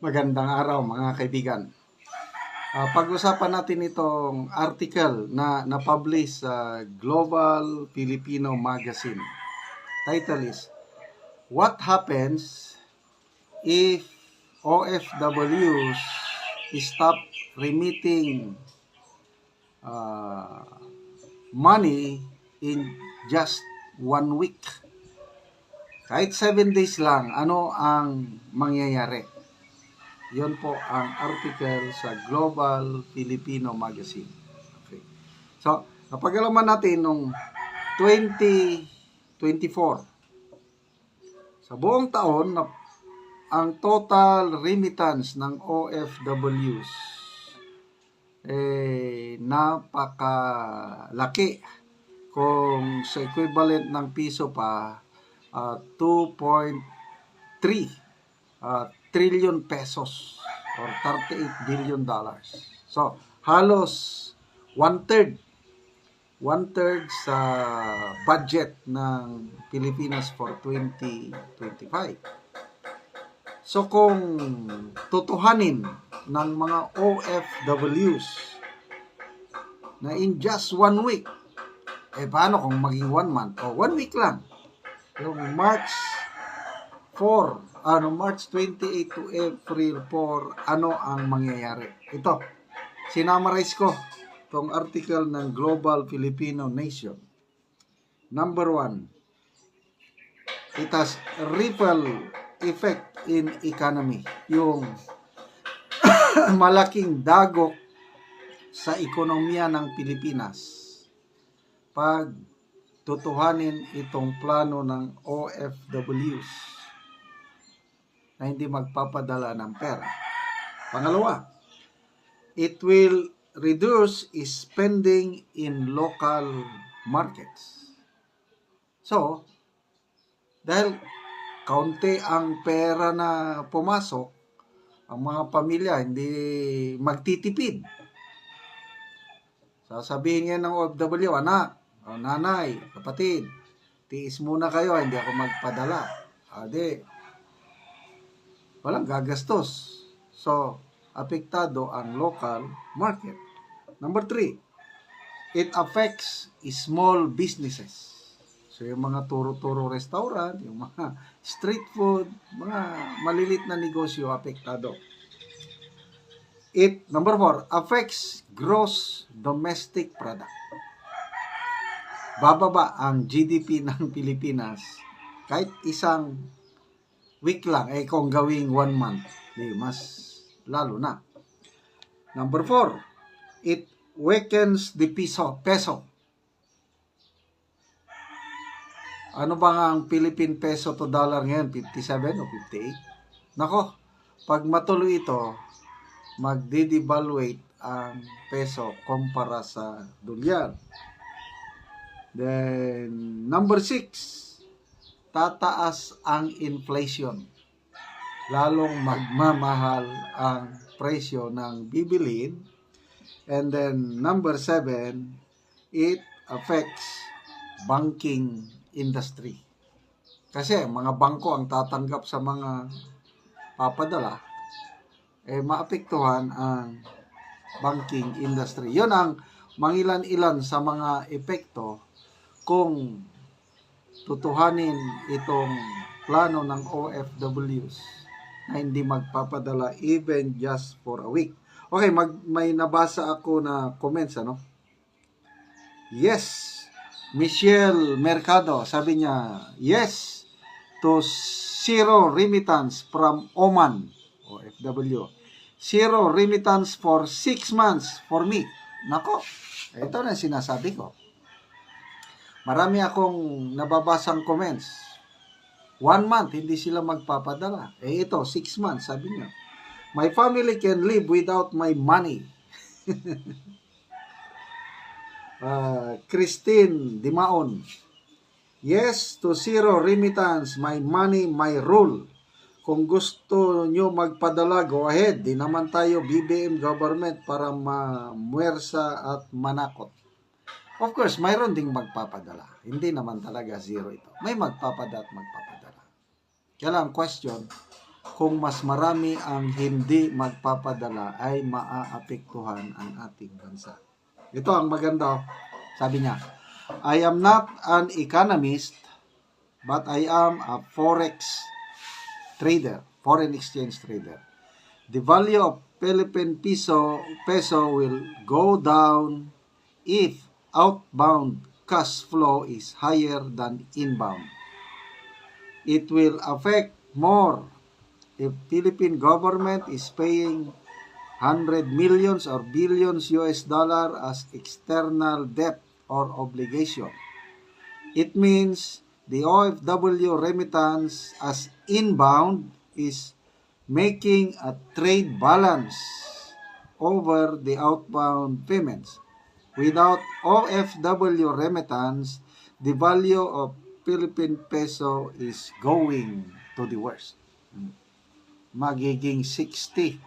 Magandang araw mga kaibigan. Ah, pag-usapan natin itong article na na-publish sa Global Filipino Magazine. Title is What happens if OFWs stop remitting ah, money in just one week? Kahit 7 days lang, ano ang mangyayari? Yon po ang article sa Global Filipino Magazine. Okay. So, napag-alaman natin nung 2024. Sa buong taon, ang total remittance ng OFWs eh napakalaki kung sa equivalent ng piso pa ah, 2.3 ah, trillion pesos or 38 billion dollars. So, halos one-third one-third sa budget ng Pilipinas for 2025. So, kung tutuhanin ng mga OFWs na in just one week, eh paano kung maging one month o one week lang? Yung March 4 ano, March 28 to April 4, ano ang mangyayari? Ito, sinamarize ko itong article ng Global Filipino Nation. Number one, it has ripple effect in economy. Yung malaking dagok sa ekonomiya ng Pilipinas pag tutuhanin itong plano ng OFWs na hindi magpapadala ng pera. Pangalawa, it will reduce spending in local markets. So, dahil kaunti ang pera na pumasok, ang mga pamilya hindi magtitipid. Sasabihin nga ng OFW, anak, o nanay, kapatid, tiis muna kayo, hindi ako magpadala. Ade, walang gagastos. So, apektado ang local market. Number three, it affects small businesses. So, yung mga turo-turo restaurant, yung mga street food, mga malilit na negosyo apektado. It, number four, affects gross domestic product. Bababa ang GDP ng Pilipinas kahit isang week lang, eh kung gawing one month, di mas lalo na. Number four, it weakens the peso. peso. Ano ba nga ang Philippine peso to dollar ngayon? 57 o 58? Nako, pag matuloy ito, magdi-devaluate ang peso kumpara sa dolyar. Then, number six, tataas ang inflation. Lalong magmamahal ang presyo ng bibilin. And then, number seven, it affects banking industry. Kasi mga bangko ang tatanggap sa mga papadala, eh maapektuhan ang banking industry. Yun ang mangilan-ilan sa mga epekto kung tutuhanin itong plano ng OFWs na hindi magpapadala even just for a week. Okay, mag, may nabasa ako na comments, ano? Yes, Michelle Mercado, sabi niya, yes to zero remittance from Oman, OFW. Zero remittance for six months for me. Nako, ito na sinasabi ko. Marami akong nababasang comments. One month, hindi sila magpapadala. Eh ito, six months, sabi niya. My family can live without my money. uh, Christine Dimaon. Yes to zero remittance, my money, my rule. Kung gusto nyo magpadala, go ahead. Di naman tayo BBM government para mamuwersa at manakot. Of course, mayroon ding magpapadala. Hindi naman talaga zero ito. May magpapada at magpapadala. Kaya lang, question, kung mas marami ang hindi magpapadala ay maaapektuhan ang ating bansa. Ito ang maganda. Sabi niya, I am not an economist, but I am a forex trader, foreign exchange trader. The value of Philippine peso peso will go down if outbound cash flow is higher than inbound. It will affect more if Philippine government is paying 100 millions or billions US dollar as external debt or obligation. It means the OFW remittance as inbound is making a trade balance over the outbound payments. Without OFW remittance, the value of Philippine peso is going to the worst. Magiging 60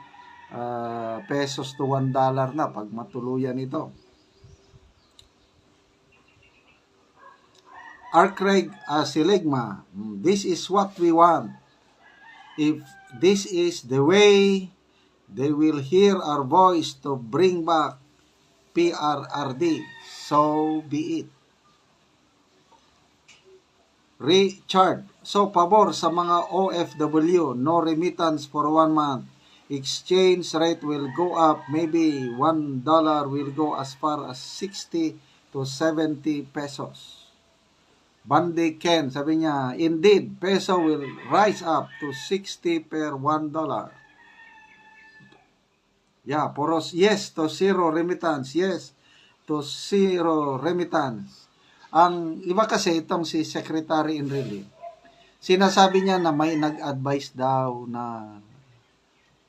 uh, pesos to 1 dollar na pag matuluyan ito. R. Craig uh, Seligma, "Hmm, this is what we want. If this is the way, they will hear our voice to bring back PRRD. So be it. Richard, so pabor sa mga OFW, no remittance for one month. Exchange rate will go up, maybe one dollar will go as far as 60 to 70 pesos. Bande Ken, sabi niya, indeed, peso will rise up to 60 per 1 dollar. Yeah, poros, yes to zero remittance, yes to zero remittance. Ang iba kasi itong si Secretary Enrile, sinasabi niya na may nag-advise daw na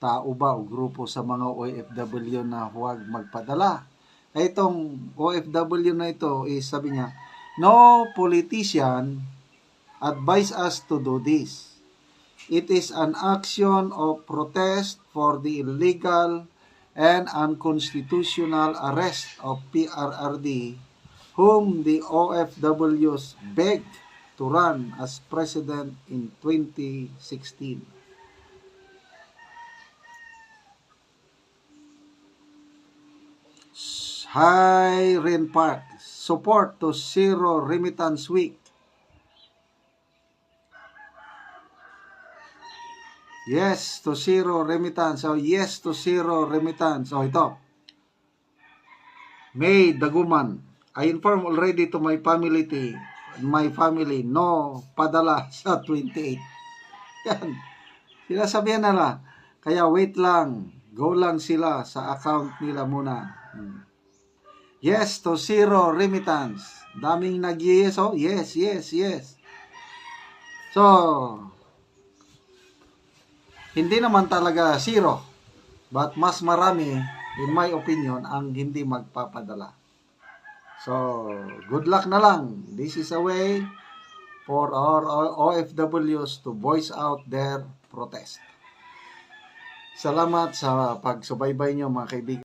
tao ba o grupo sa mga OFW na huwag magpadala. Ay itong OFW na ito is sabi niya, no politician advise us to do this. It is an action of protest for the illegal and unconstitutional arrest of PRRD whom the OFWs begged to run as president in 2016. Hi, Ren Park. Support to Zero Remittance Week. Yes to zero remittance. So, yes to zero remittance. So, ito. May Daguman. I inform already to my family, my family, no padala sa 28. Yan. Sinasabihan na lang. Kaya wait lang. Go lang sila sa account nila muna. Hmm. Yes to zero remittance. Daming nag-yes, oh. Yes, yes, yes. So, hindi naman talaga zero. But mas marami, in my opinion, ang hindi magpapadala. So, good luck na lang. This is a way for our OFWs to voice out their protest. Salamat sa pagsubaybay nyo mga kaibigan.